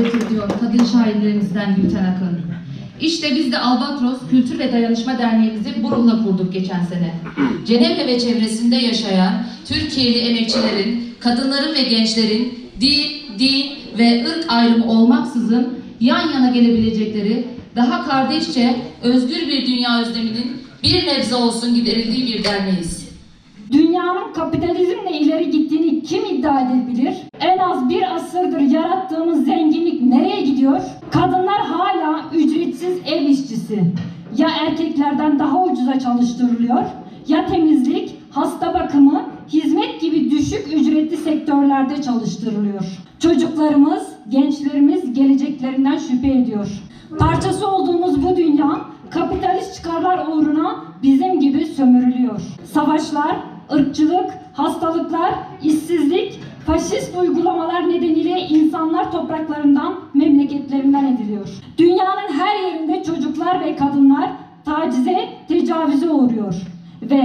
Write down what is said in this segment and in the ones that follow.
öğretir diyor kadın şairlerimizden Gülten Akın. İşte biz de Albatros Kültür ve Dayanışma Derneğimizi Burun'la kurduk geçen sene. Cenevre ve çevresinde yaşayan Türkiye'li emekçilerin, kadınların ve gençlerin dil, din ve ırk ayrımı olmaksızın yan yana gelebilecekleri, daha kardeşçe, özgür bir dünya özleminin bir nebze olsun giderildiği bir derneğiz. Dünyanın kapitalizmle ileri gittiğini kim iddia edebilir? En az bir asırdır yarattığımız zenginlik nereye gidiyor? Kadınlar hala ücretsiz ev işçisi. Ya erkeklerden daha ucuza çalıştırılıyor ya temizlik, hasta bakımı, hizmet gibi düşük ücretli sektörlerde çalıştırılıyor. Çocuklarımız, gençlerimiz geleceklerinden şüphe ediyor. Parçası olduğumuz bu dünya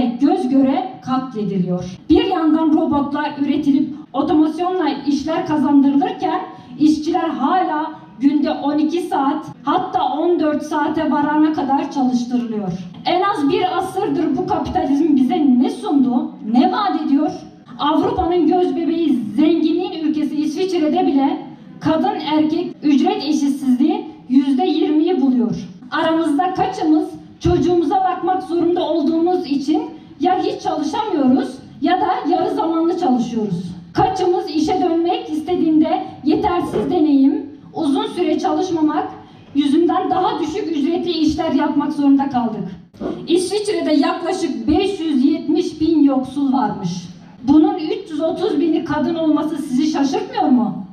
göz göre katlediliyor. Bir yandan robotlar üretilip otomasyonla işler kazandırılırken işçiler hala günde 12 saat hatta 14 saate varana kadar çalıştırılıyor. En az bir asırdır bu kapitalizm bize ne sundu, ne vaat ediyor? Avrupa'nın göz bebeği zenginliğin ülkesi İsviçre'de bile kadın erkek ücret varmış. Bunun 330 bini kadın olması sizi şaşırtmıyor mu?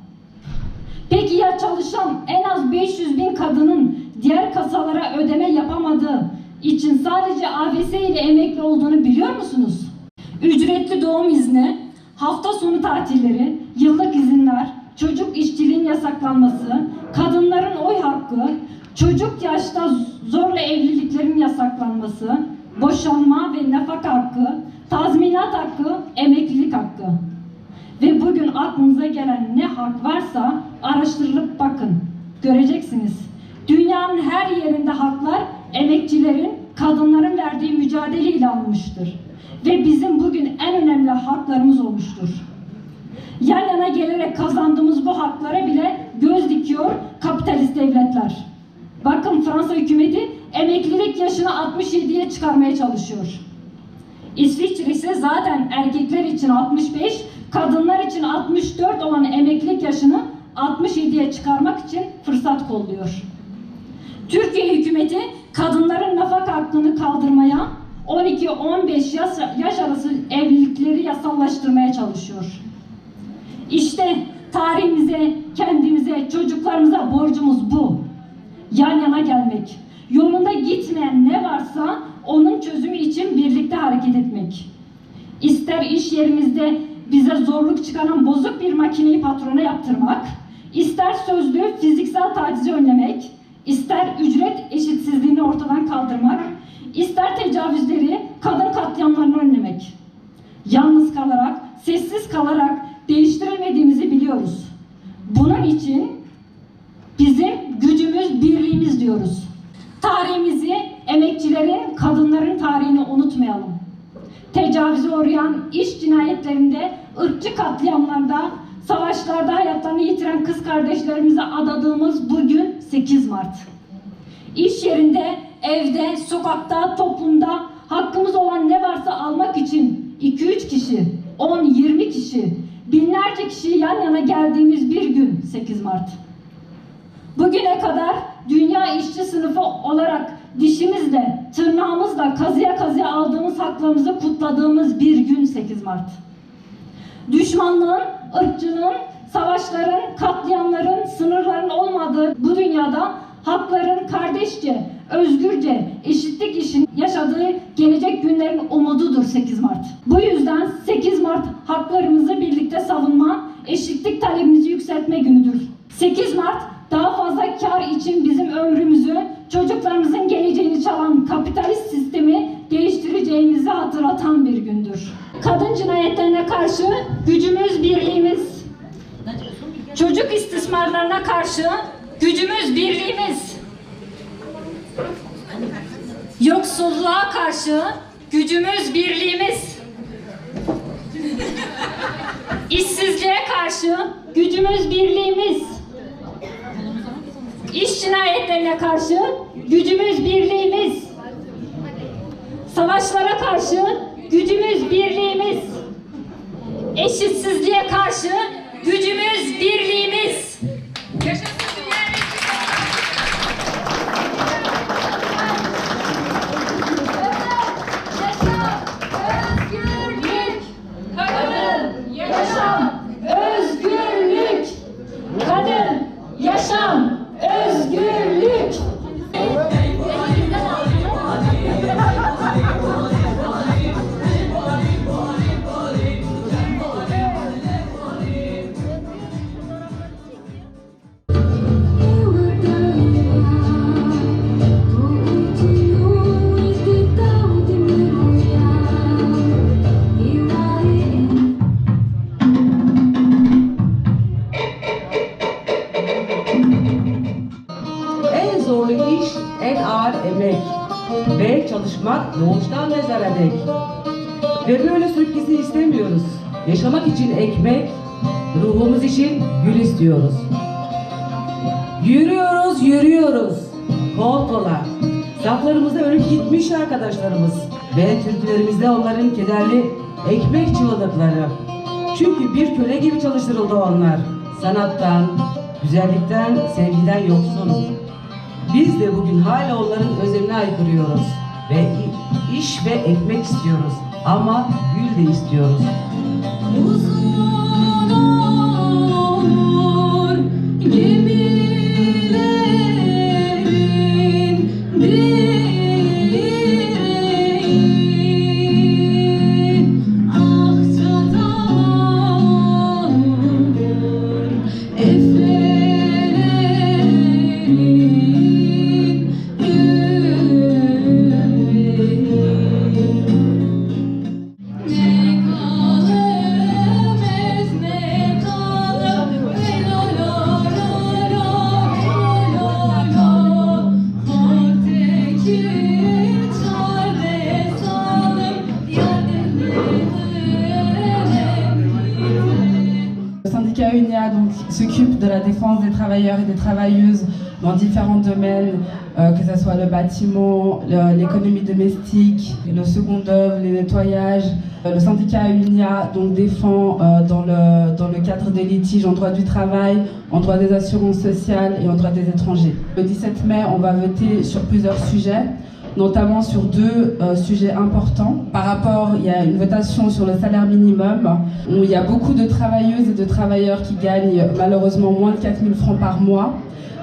Peki ya çalışan en az 500 bin kadının diğer kasalara ödeme yapamadığı için sadece AVS ile emekli olduğunu biliyor musunuz? Ücretli doğum izni, hafta sonu tatilleri, yıllık izinler, çocuk işçiliğin yasaklanması, kadınların oy hakkı, çocuk yaşta zorla evliliklerin yasaklanması, boşanma ve nafaka hakkı, tazminat hakkı, emeklilik hakkı. Ve bugün aklınıza gelen ne hak varsa araştırılıp bakın. Göreceksiniz. Dünyanın her yerinde haklar emekçilerin, kadınların verdiği mücadeleyle alınmıştır. Ve bizim bugün en önemli haklarımız olmuştur. Yan yana gelerek kazandığımız bu haklara bile göz dikiyor kapitalist devletler. Bakın Fransa hükümeti emeklilik yaşını 67'ye çıkarmaya çalışıyor. İsviçre ise zaten erkekler için 65, kadınlar için 64 olan emeklilik yaşını 67'ye çıkarmak için fırsat kolluyor. Türkiye hükümeti kadınların nafaka hakkını kaldırmaya, 12-15 yaş, yaş arası evlilikleri yasallaştırmaya çalışıyor. İşte tarihimize, kendimize, çocuklarımıza borcumuz bu. Yan yana gelmek. Yolunda gitmeyen ne varsa onun çözümü için birlikte hareket etmek. İster iş yerimizde bize zorluk çıkaran bozuk bir makineyi patrona yaptırmak, ister sözlü fiziksel tacizi önlemek, ister ücret eşitsizliğini ortadan kaldırmak, ister tecavüzleri, kadın katliamlarını önlemek. Yalnız kalarak, sessiz kalarak değiştiremediğimizi biliyoruz. Bunun için bizim gücümüz, birliğimiz diyoruz. Uğrayan iş cinayetlerinde, ırkçı katliamlarda, savaşlarda hayatlarını yitiren kız kardeşlerimize adadığımız bugün 8 Mart. İş yerinde, evde, sokakta, toplumda hakkımız olan ne varsa almak için 2-3 kişi, 10-20 kişi, binlerce kişi yan yana geldiğimiz bir gün 8 Mart. Bugüne kadar dünya işçi sınıfı olarak dişimizle, tırnağımızla kazıya kazıya aldığımız haklarımızı kutladığımız bir gün 8 Mart. Düşmanlığın, ırkçılığın, savaşların, katliamların, sınırların olmadığı bu dünyada hakların kardeşçe, özgürce, eşitlik için yaşadığı gelecek günlerin umududur 8 Mart. Bu yüzden 8 Mart haklarımızı birlikte savunma, eşitlik talebimizi yükseltme günüdür. 8 Mart daha fazla kar için bizim ömrümüzü, çocuklarımızın geleceğini çalan kapitalist sistemi değiştireceğimizi hatırlatan bir gündür. Kadın cinayetlerine karşı gücümüz, birliğimiz, çocuk istismar istismarlarına karşı gücümüz birliğimiz. Yoksulluğa karşı gücümüz birliğimiz. İşsizliğe karşı gücümüz birliğimiz. İş cinayetlerine karşı gücümüz birliğimiz. Savaşlara karşı gücümüz birliğimiz. Eşitsizliğe karşı doğuştan mezara dek. Ve böyle sürprizi istemiyoruz. Yaşamak için ekmek, ruhumuz için gül istiyoruz. Yürüyoruz, yürüyoruz. Kol kola. Saflarımızda ölüp gitmiş arkadaşlarımız. Ve türkülerimizde onların kederli ekmek çığlıkları. Çünkü bir köle gibi çalıştırıldı onlar. Sanattan, güzellikten, sevgiden yoksun. Biz de bugün hala onların özeline aykırıyoruz. Ve iş ve ekmek istiyoruz. Ama gül de istiyoruz. Uzun s'occupe de la défense des travailleurs et des travailleuses dans différents domaines, euh, que ce soit le bâtiment, l'économie domestique, le second œuvre, les nettoyages. Euh, Le syndicat UNIA donc, défend euh, dans, le, dans le cadre des litiges en droit du travail, en droit des assurances sociales et en droit des étrangers. Le 17 mai, on va voter sur plusieurs sujets notamment sur deux euh, sujets importants. Par rapport, il y a une votation sur le salaire minimum, où il y a beaucoup de travailleuses et de travailleurs qui gagnent malheureusement moins de 4000 francs par mois.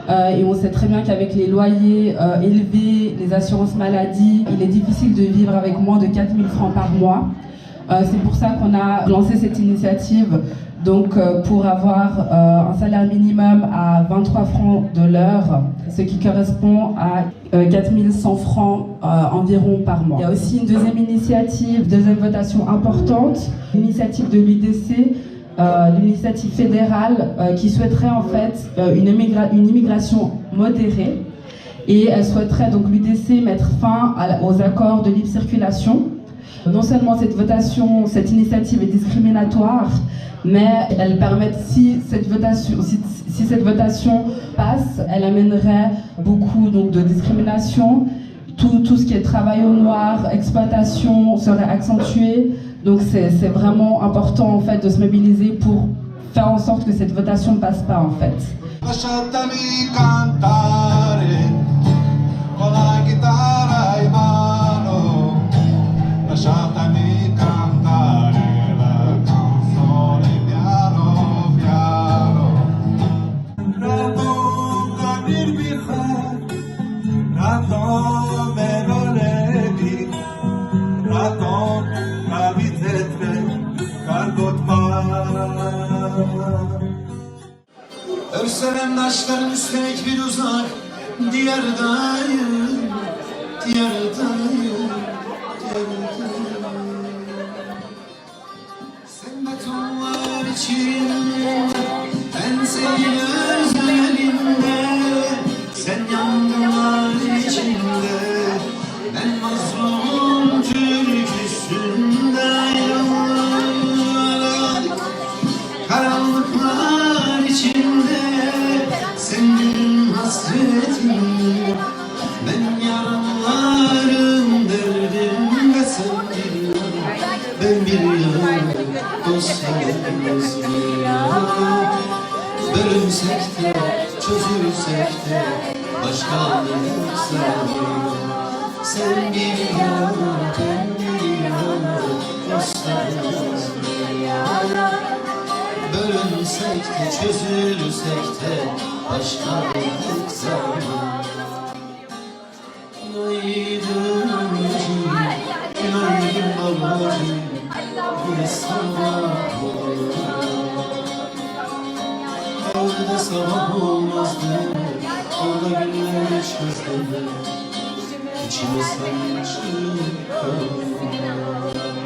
Euh, et on sait très bien qu'avec les loyers euh, élevés, les assurances maladie, il est difficile de vivre avec moins de 4000 francs par mois. C'est pour ça qu'on a lancé cette initiative, donc pour avoir un salaire minimum à 23 francs de l'heure, ce qui correspond à 4100 francs euh, environ par mois. Il y a aussi une deuxième initiative, deuxième votation importante, l'initiative de l'UDC, euh, l'initiative fédérale euh, qui souhaiterait en fait euh, une, une immigration modérée et elle souhaiterait donc l'UDC mettre fin aux accords de libre circulation. Non seulement cette votation, cette initiative est discriminatoire, mais elle permet, si cette votation, si, cette votation passe, elle amènerait beaucoup donc, de discrimination. Tout, tout ce qui est travail au noir, exploitation serait accentué. Donc c'est c'est vraiment important en fait de se mobiliser pour faire en sorte que cette votation ne passe pas en fait. Radon kabir bikhar, radon melolebi, radon kabitetre, kalbot var. Örselem taşların üstelik bir uzak Diyardayım, diyardayım, diyardayım Sen betonlar için ben seni know Bir Bölünsek de, çözülsek de Başkalık sanmıyor Günaydın anneciğim, günaydın babacığım Yine sabah oldu Orada sabah olmazdı Orada günler geçmezdi İçime sancı kaldı